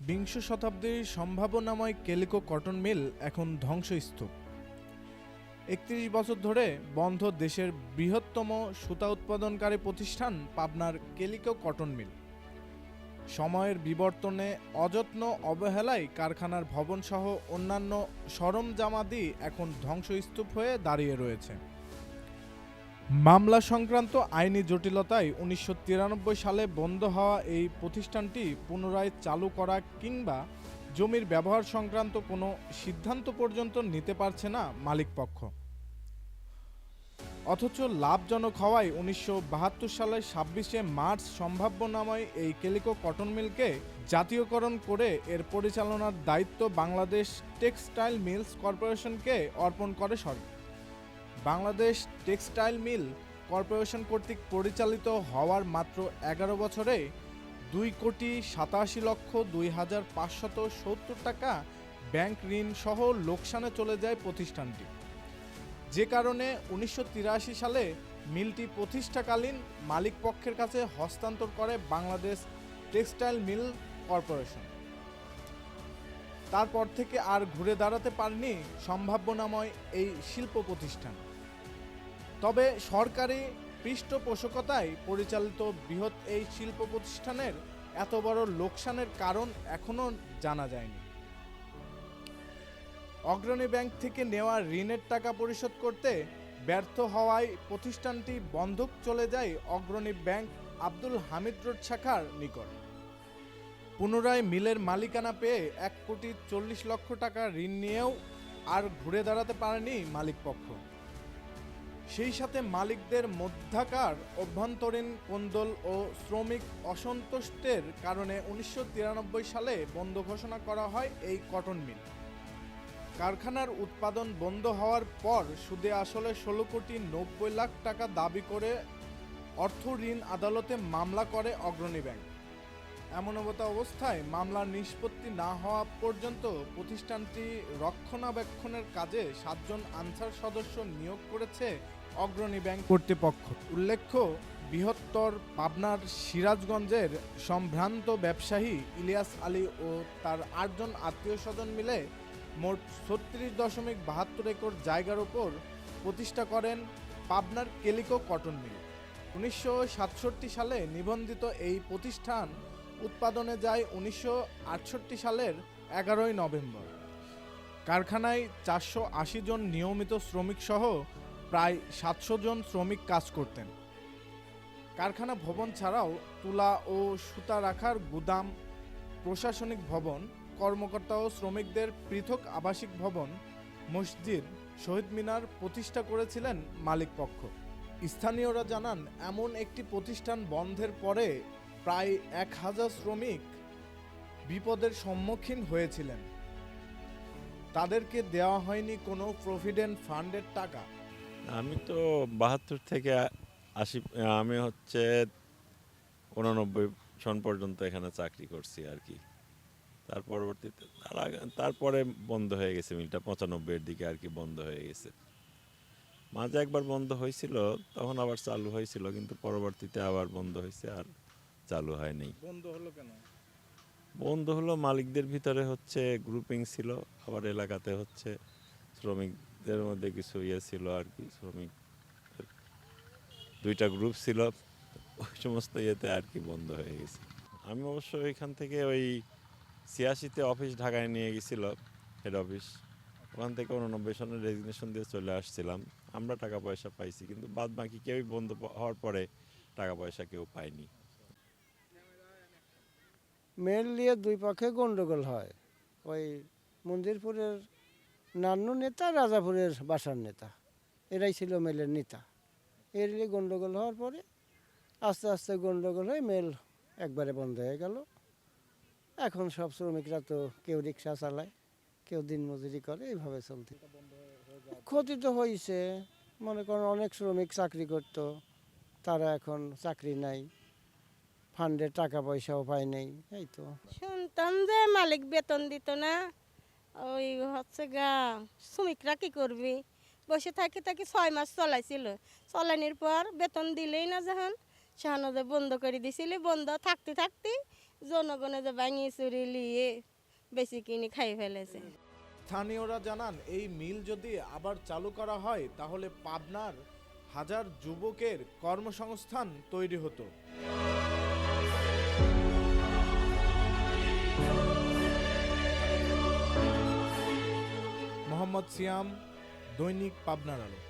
বিংশ শতাব্দীর সম্ভাবনাময় কেলিকো কটন মিল এখন ধ্বংসস্তূপ। একত্রিশ বছর ধরে বন্ধ দেশের বৃহত্তম সুতা উৎপাদনকারী প্রতিষ্ঠান পাবনার কেলিকো কটন মিল। সময়ের বিবর্তনে অযত্ন অবহেলায় কারখানার ভবনসহ অন্যান্য সরঞ্জামাদি এখন ধ্বংসস্তূপ হয়ে দাঁড়িয়ে রয়েছে। মামলা সংক্রান্ত আইনি জটিলতায় উনিশশো তিরানব্বই সালে বন্ধ হওয়া এই প্রতিষ্ঠানটি পুনরায় চালু করা কিংবা জমির ব্যবহার সংক্রান্ত কোনো সিদ্ধান্ত পর্যন্ত নিতে পারছে না মালিকপক্ষ। অথচ লাভজনক হওয়ায় উনিশশো বাহাত্তর সালের ছাব্বিশে মার্চ সম্ভাব্যনাময় এই কেলিকো কটন মিলকে জাতীয়করণ করে এর পরিচালনার দায়িত্ব বাংলাদেশ টেক্সটাইল মিলস কর্পোরেশনকে অর্পণ করে সরকার। বাংলাদেশ টেক্সটাইল মিল কর্পোরেশন কর্তৃক পরিচালিত হওয়ার মাত্র এগারো বছরে দুই কোটি সাতাশি লক্ষ দুই হাজার পাঁচশত সত্তর টাকা ব্যাংক ঋণ সহ লোকসানে চলে যায় প্রতিষ্ঠানটি। যে কারণে উনিশশো তিরাশি সালে মিলটি প্রতিষ্ঠাকালীন মালিক পক্ষের কাছে হস্তান্তর করে বাংলাদেশ টেক্সটাইল মিল কর্পোরেশন। তারপর থেকে আর ঘুরে দাঁড়াতে পারেনি সম্ভাবনাময় এই শিল্প প্রতিষ্ঠান। তবে সরকারি পৃষ্ঠপোষকতায় পরিচালিত বৃহৎ এই শিল্প প্রতিষ্ঠানের এত বড় লোকসানের কারণ এখনও জানা যায়নি। অগ্রণী ব্যাংক থেকে নেওয়া ঋণের টাকা পরিশোধ করতে ব্যর্থ হওয়ায় প্রতিষ্ঠানটি বন্ধক চলে যায় অগ্রণী ব্যাংক আব্দুল হামিদ রোড শাখার নিকট। পুনরায় মিলের মালিকানা পেয়ে এক কোটি চল্লিশ লক্ষ টাকা ঋণ নিয়েও আর ঘুরে দাঁড়াতে পারেনি মালিকপক্ষ। সেই সাথে মালিকদের মধ্যাকার অভ্যন্তরীণ কোন্দল ও শ্রমিক অসন্তুষ্টের কারণে উনিশশো তিরানব্বই সালে বন্ধ ঘোষণা করা হয় এই কটন মিল। কারখানার উৎপাদন বন্ধ হওয়ার পর সুদে আসলে ষোলো কোটি নব্বই লাখ টাকা দাবি করে অর্থ ঋণ আদালতে মামলা করে অগ্রণী ব্যাংক। এমন অবতা অবস্থায় মামলার নিষ্পত্তি না হওয়া পর্যন্ত প্রতিষ্ঠানটি রক্ষণাবেক্ষণের কাজে সাতজন আনসার সদস্য নিয়োগ করেছে অগ্রণী ব্যাংক কর্তৃপক্ষ। উল্লেখ্য, বৃহত্তর পাবনার সিরাজগঞ্জের সম্ভ্রান্ত ব্যবসায়ী ইলিয়াস আলী ও তার আটজন আত্মীয় স্বজন মিলে মোট ছত্রিশ দশমিক বাহাত্তর একর জায়গার ওপর প্রতিষ্ঠা করেন পাবনার কেলিকো কটন মিল। উনিশশো সাতষট্টি সালে নিবন্ধিত এই প্রতিষ্ঠান উৎপাদনে যায় উনিশশো আটষট্টি সালের এগারোই নভেম্বর। কারখানায় চারশো আশি জন নিয়মিত শ্রমিক সহ প্রায় সাতশো জন শ্রমিক কাজ করতেন। কারখানা ভবন ছাড়াও তুলা ও সুতা রাখার গুদাম, প্রশাসনিক ভবন, কর্মকর্তা ও শ্রমিকদের পৃথক আবাসিক ভবন, মসজিদ, শহীদ মিনার প্রতিষ্ঠা করেছিলেন মালিকপক্ষ। স্থানীয়রা জানান, এমন একটি প্রতিষ্ঠান বন্ধের পরে প্রায় এক হাজার শ্রমিক বিপদের সম্মুখীন হয়েছিলেন। তাদেরকে দেওয়া হয়নি কোনো প্রভিডেন্ট ফান্ডের টাকা। আমি তো বাহাত্তর থেকে আশি, আমি হচ্ছে উননব্বই সন পর্যন্ত এখানে চাকরি করছি আর কি। তার পরবর্তীতে তার, তারপরে বন্ধ হয়ে গেছে মিলটা, পঁচানব্বইয়ের দিকে আর কি বন্ধ হয়ে গেছে। মাঝে একবার বন্ধ হয়েছিল, তখন আবার চালু হয়েছিল, কিন্তু পরবর্তীতে আবার বন্ধ হয়েছে আর চালু হয়নি। বন্ধ হলো কেন? বন্ধ হলো মালিকদের ভিতরে হচ্ছে গ্রুপিং ছিল আবার এলাকাতে হচ্ছে শ্রমিকদের মধ্যে কিছু ইয়ে ছিল আর কি শ্রমিক দুইটা গ্রুপ ছিল ওই সমস্ত ইয়েতে আর কি বন্ধ হয়ে গেছে। আমি অবশ্য এখান থেকে ওই ছিয়াশিতে অফিস ঢাকায় নিয়ে গেছিল হেড অফিস ওখান থেকে উননব্বই সনের রেজিগনেশন দিয়ে চলে আসছিলাম। আমরা টাকা পয়সা পাইছি কিন্তু বাদ বাকি কেউই বন্ধ হওয়ার পরে টাকা পয়সা কেউ পায়নি। মেল নিয়ে দুই পক্ষে গন্ডগোল হয়। ওই মন্দিরপুরের নান্নু নেতা, রাজাপুরের বাসার নেতা। এরাই ছিল মেলের নেতা। এর নিয়ে গন্ডগোল হওয়ার পরে আস্তে আস্তে গন্ডগোল হয়ে মেল একবারে বন্ধ হয়ে গেল। এখন সব শ্রমিকরা তো কেউ রিক্সা চালায়, কেউ দিনমজুরি করে, এইভাবে চলতে। ক্ষতি তো হয়েছে মনে করেন অনেক শ্রমিক চাকরি করতো, তারা এখন চাকরি নাই। ফান্ডের টাকা পয়সাও পায় নেই এই তো। শুনতাম যে মালিক বেতন দিত না ওই হচ্ছে গা শ্রমিকরা কি করবি? বসে থাকি থাকি ছয় মাস চলাইছিল। চলানির পর বেতন দিলেই না যখন সেখানে যে বন্ধ করে দিছিল বন্ধ থাকতে থাকতে জনগণে যে ভাঙি চুরি লিয়ে বেশি কিনে খাই ফেলেছে। স্থানীয়রা জানান এই মিল যদি আবার চালু করা হয় তাহলে পাবনার হাজার যুবকের কর্মসংস্থান তৈরি হতো। মোহাম্মদ সিয়াম দৈনিক পাবনার আলো।